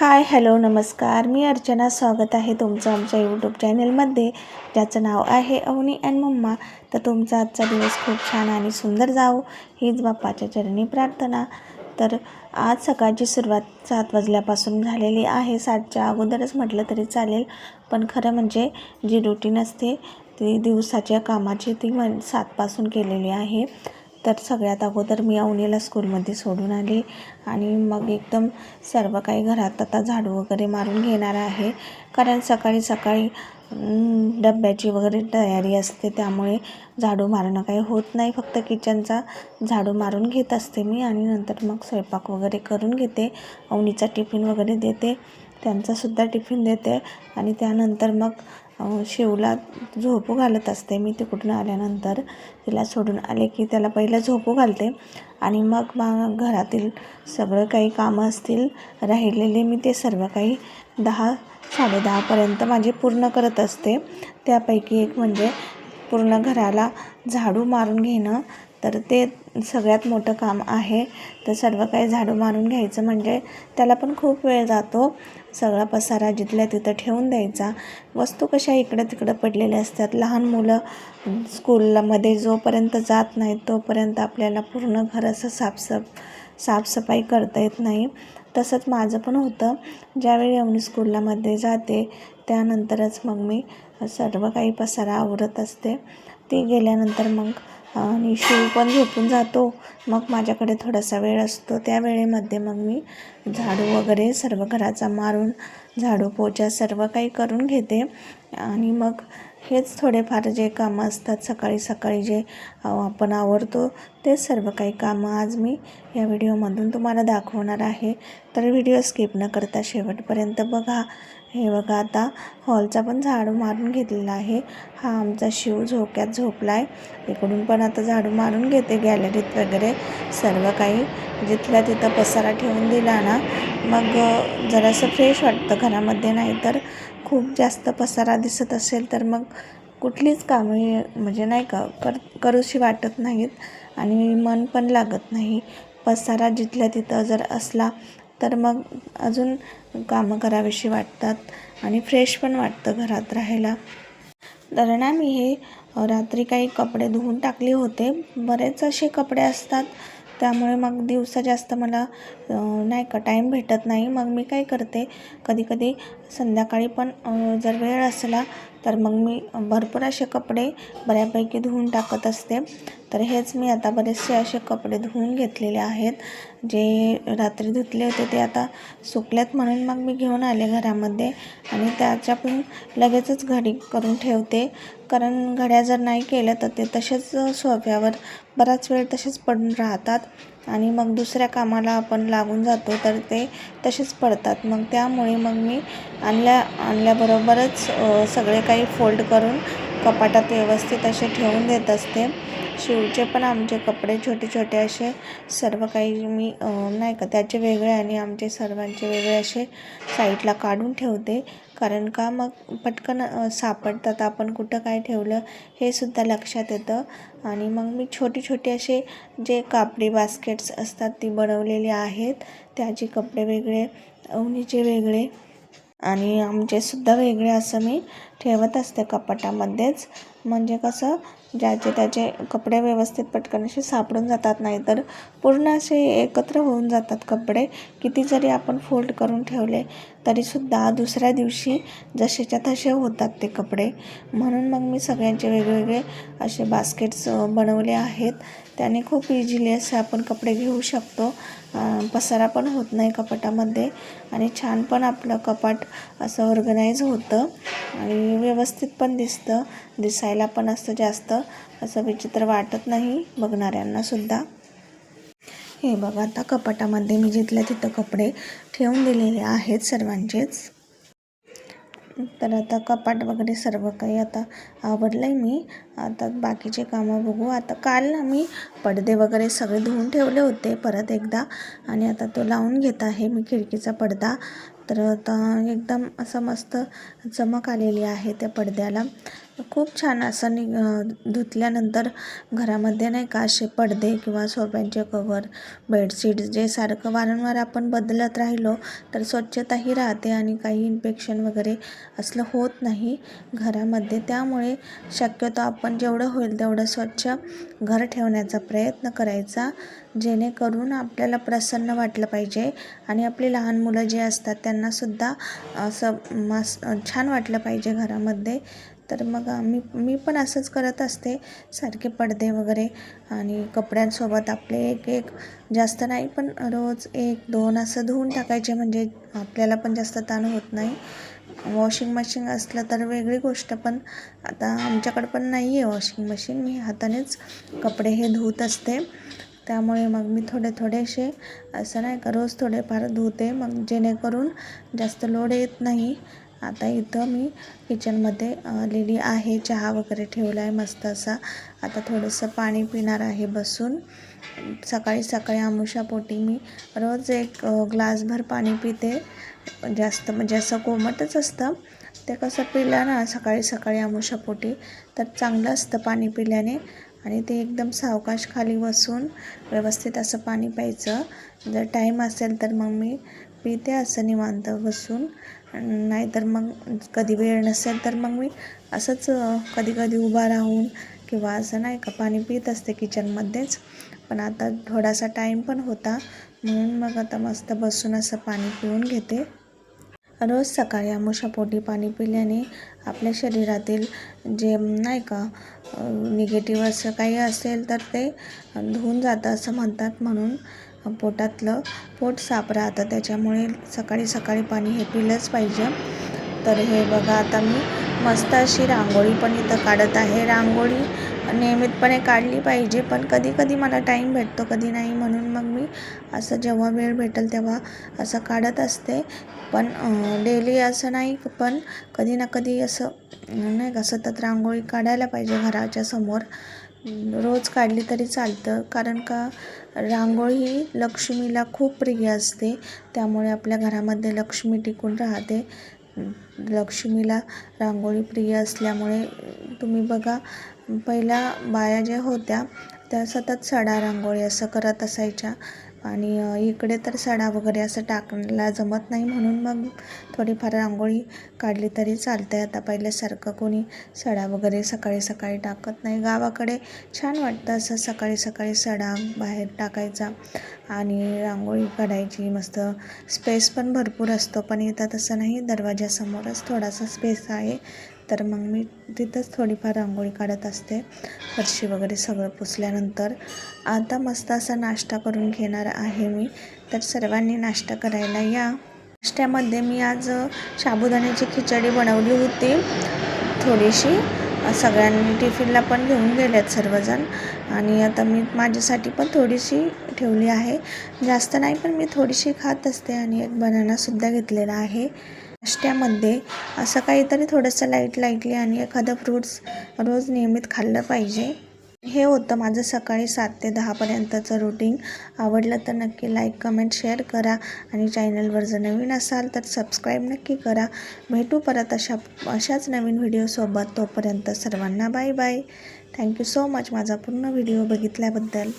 Hi hello नमस्कार. मी अर्चना स्वागत आहे तुमचं आमच्या यूट्यूब चॅनलमध्ये ज्याचं नाव आहे अवनी अँड मम्मा. तर तुमचा आजचा दिवस खूप छान आणि सुंदर जाऊ हीच बाप्पाच्या चरणी प्रार्थना. तर आज सकाळची सुरुवात सात वाजल्यापासून झालेली आहे. सातच्या अगोदरच म्हटलं तरी चालेल पण खरं म्हणजे जी रुटीन असते ती दिवसाच्या कामाची ती म्हण सातपासून केलेली आहे. तर सगळ्यात अगोदर मी अवनीला स्कूलमध्ये सोडून आले आणि मग एकदम सर्व काही घरात आता झाडू वगैरे मारून घेणार आहे. कारण सकाळी सकाळी डब्याची वगैरे तयारी असते त्यामुळे झाडू मारणं काही होत नाही. फक्त किचनचा झाडू मारून घेत असते मी आणि नंतर मग स्वयंपाक वगैरे करून घेते. अवनीचा टिफिन वगैरे देते त्यांचासुद्धा टिफिन देते आणि त्यानंतर मग शिवला झोपू घालत असते. मी तिकडून आल्यानंतर तिला सोडून आले की त्याला पहिलं झोपू घालते. आणि मग मग घरातील सगळं काही कामं असतील राहिलेले मी ते सर्व काही दहा साडेदहापर्यंत माझे पूर्ण करत असते. त्यापैकी एक म्हणजे पूर्ण घराला झाडू मारून घेणं तर ते सगळ्यात मोठं काम आहे. तर सर्व काही झाडू मारून घ्यायचं. म्हणजे त्याला पण खूप वेळ जातो. सगळा पसारा जिथल्या तिथं ठेवून द्यायचा. वस्तू कशा इकडं तिकडं पडलेल्या असतात. लहान मुलं स्कूलमध्ये जोपर्यंत जात नाहीत तोपर्यंत आपल्याला पूर्ण घर असं साफसफ साफसफाई करता येत नाही. तसंच माझं पण होतं. ज्यावेळी आम्ही स्कूलमध्ये जाते त्यानंतरच मग मी सर्व काही पसारा आवरत असते. ती गेल्यानंतर मग आणि शिव पण झोपून जातो. मग माझ्याकडे थोडासा वेळ असतो. त्या वेळेमध्ये मग मी झाडू वगैरे सर्व घराचा मारून झाडू पोछा सर्व काही करून घेते. आणि मग हेच थोडेफार जे कामं असतात सकाळी सकाळी जे आपण आवडतो ते सर्व काही कामं आज मी या व्हिडिओमधून तुम्हाला दाखवणार आहे. तर व्हिडिओ स्किप न करता शेवटपर्यंत बघा. हे बघा आता हॉलचा पण झाडू मारून घेतलेला आहे. हा आमचा शिव झोक्यात झोपला आहे इकडून पण आता झाडू मारून घेते गॅलरीत वगैरे. सर्व काही जिथल्या तिथं पसारा ठेवून दिला ना मग जरासं फ्रेश वाटतं घरामध्ये. नाही तर खूप जास्त पसारा दिसत असेल तर मग कुठलीच कामे म्हणजे नाही का कर करूशी वाटत नाहीत आणि मन पण लागत नाही. पसारा जिथल्या तिथं जर असला तर मग अजून कामं करावीशी वाटतात आणि फ्रेश पण वाटतं घरात राहायला. तर ना मी हे रात्री काही कपडे धुवून टाकले होते. बरेच असे कपडे असतात त्यामुळे मग दिवसा जास्त मला नाही का टाईम भेटत नाही. मग मी काय करते कधी कधी संध्याकाळी पण जर वेळ असला तर मग मी भरपूर असे कपडे बऱ्यापैकी धुवून टाकत असते. तर हेच मी आता बरेचसे असे कपडे धुवून घेतलेले आहेत. जे रात्री धुतले होते ते आता सुकलेत म्हणून मग मी घेऊन आले घरामध्ये आणि त्याच्या पण लगेचच घडी करून ठेवते. कारण घड्या जर नाही केल्या तर ते तसेच सोफ्यावर बराच वेळ तसेच पडून राहतात. आणि मग दुसऱ्या कामाला आपण लागून जातो तर ते तसेच पडतात. मग त्यामुळे मग मी आणल्या आणल्याबरोबरच सगळे काही फोल्ड करून कपाटात व्यवस्थित असे ठेवून देत असते. शिवचे पण आमचे कपडे छोटे छोटे असे सर्व काही मी नाही का त्याचे वेगळे आणि आमचे सर्वांचे वेगळे असे साईडला काढून ठेवते. कारण का मग पटकन सापडतात. आपण कुठं काय ठेवलं हे सुद्धा लक्षात येतं. आणि मग मी छोटी छोटी असे जे कापडी बास्केट्स असतात ती बनवलेली आहेत. त्याचे कपडे वेगळे अवनीचे वेगळे. आणि आमचेसुद्धा वेगळे असं मी ठेवत असते कपाटामध्येच. म्हणजे कसं ज्याचे त्याचे कपडे व्यवस्थित पटकन असे सापडून जातात नाही तर पूर्ण असे एकत्र होऊन जातात कपडे. किती जरी आपण फोल्ड करून ठेवले तरीसुद्धा दुसऱ्या दिवशी जसेच्या तसे होतात ते कपडे. म्हणून मग मी सगळ्यांचे वेगवेगळे असे बास्केट्स बनवले आहेत. त्याने खूप इझिली असे आपण कपडे घेऊ शकतो. पसारा पण होत नाही कपाटामध्ये आणि छान पण आपलं कपाट असं ऑर्गनाईज होतं आणि व्यवस्थित पण दिसतं. दिसायला पण असं जास्त असं विचित्र वाटत नाही बघणाऱ्यांना सुद्धा. हे बघा आता कपाटामध्ये मी जिथल्या तिथं कपडे ठेवून दिलेले आहेत सर्वांचेच. तर आता कपाट वगैरे सर्व काही आता आवडलं आहे मी. आता बाकीचे कामं बघू. आता काल ना मी पडदे वगैरे सगळे धुवून ठेवले होते परत एकदा. आणि आता तो लावून घेत आहे मी खिडकीचा पडदा. तर आता एकदम असं मस्त चमक आलेली आहे त्या पडद्याला. खूप छान असं नि धुतल्यानंतर घरामध्ये नाही का असे पडदे किंवा सोफ्यांचे कवर बेडशीट जे सारखं वारंवार आपण बदलत राहिलो तर स्वच्छताही राहते आणि काही इन्फेक्शन वगैरे असलं होत नाही घरामध्ये. त्यामुळे शक्यतो आपण जेवढं होईल तेवढं स्वच्छ घर ठेवण्याचा प्रयत्न करायचा जेणेकरून आपल्याला प्रसन्न वाटलं पाहिजे आणि आपली लहान मुलं जे असतात त्यांनासुद्धा असं मस छान वाटलं पाहिजे घरामध्ये. तर मग आम्ही मी पण असंच करत असते. सारखे पडदे वगैरे आणि कपड्यांसोबत आपले एक एक जास्त नाही पण रोज एक दोन असं धुवून टाकायचे. म्हणजे आपल्याला पण जास्त ताण होत नाही. वॉशिंग मशीन असलं तर वेगळी गोष्ट पण आता आमच्याकडं पण नाही आहे वॉशिंग मशीन. मी हातानेच कपडे हे धुत असते. त्यामुळे मग मी थोडे थोडेसे असं नाही का रोज थोडेफार धुते. मग जेणेकरून जास्त लोड येत नाही. आता इथं मी किचनमध्ये आलेली आहे. चहा वगैरे ठेवला आहे मस्त असा. आता थोडंसं पाणी पिणार आहे बसून. सकाळी सकाळी आमुषापोटी मी रोज एक ग्लासभर पाणी पिते. जास्त म्हणजे असं कोमटच असतं. ते कसं पिलं ना सकाळी सकाळी आमुषापोटी तर चांगलं असतं पाणी पिल्याने. आणि ते एकदम सावकाश खाली बसून व्यवस्थित असं पाणी प्यायचं. जर टाईम असेल तर मग मी पिते असं निवांत बसून. नाहीतर मग कधी वेळ नसेल तर मग मी असंच कधी कधी उभा राहून किंवा असं नाही का पाणी पित असते किचनमध्येच पण आता थोडासा टाईम पण होता म्हणून मग आता मस्त बसून असं पाणी पिऊन घेते. रोज सकाळी आमुषापोटी पाणी पिल्याने आपल्या शरीरातील जे नाही का निगेटिव्ह असं काही असेल तर ते धुवून जातं असं म्हणतात. म्हणून पोटातलं पोट साफ राहतं. त्याच्यामुळे सकाळी सकाळी पाणी हे पिलंच पाहिजे. तर हे बघा आता मी मस्त अशी रांगोळी पण इथं काढत आहे. रांगोळी नियमितपणे काढली पाहिजे पण कधी कधी मला टाईम भेटतो कधी नाही. म्हणून मग मी असं जेव्हा वेळ भेटेल तेव्हा असं काढत असते. पण डेली असं नाही पण कधी ना कधी असं नाही का सतत रांगोळी काढायला पाहिजे घराच्या समोर. रोज काढली तरी चालतं. कारण का रांगोळी ही लक्ष्मीला खूप प्रिय असते. त्यामुळे आपल्या घरामध्ये लक्ष्मी टिकून राहते. लक्ष्मीला रांगोळी प्रिय असल्यामुळे तुम्ही बघा पहिल्या बाया ज्या होत्या त्या सतत सडा रांगोळी असं करत असायच्या. आणि इकडे तर सडा वगैरे असं टाकण्याला जमत नाही म्हणून मग थोडीफार रांगोळी काढली तरी चालते आता पहिल्यासारखं कोणी सडा वगैरे सकाळी सकाळी टाकत नाही. गावाकडे छान वाटतं असं सकाळी सकाळी सडा बाहेर टाकायचा आणि रांगोळी काढायची. मस्त स्पेस पण भरपूर असतो पण इथं तसं नाही. दरवाजासमोरच थोडासा स्पेस आहे. तर मग मी तिथंच थोडीफार रांगोळी काढत असते फरशी वगैरे सगळं पुसल्यानंतर. आता मस्त असा नाश्ता करून घेणार आहे मी. तर सर्वांनी नाश्ता करायला या. नाश्त्यामध्ये मी आज साबुदाण्याची खिचडी बनवली होती. थोडीशी. सगळ्यांनी टिफिनला पण घेऊन गेल्यात सर्वजण. आणि आता मी माझ्यासाठी पण थोडीशी ठेवली आहे. जास्त नाही पण मी थोडीशी खात असते आणि एक बनानासुद्धा घेतलेला आहे. नाश्त्यामध्ये असं काहीतरी थोडंसं लाइट लाईटली आणि एखादं फ्रूट्स रोज नियमित खाल्लं पाहिजे. हे होतं माझं सकाळी सात ते दहापर्यंतचं रुटीन आवडलं तर नक्की लाईक कमेंट शेअर करा आणि चॅनलवर जर नवीन असाल तर सबस्क्राईब नक्की करा. भेटू परत अशा अशाच नवीन व्हिडिओसोबत तोपर्यंत सर्वांना bye bye thank you so much माझा पूर्ण व्हिडिओ बघितल्याबद्दल.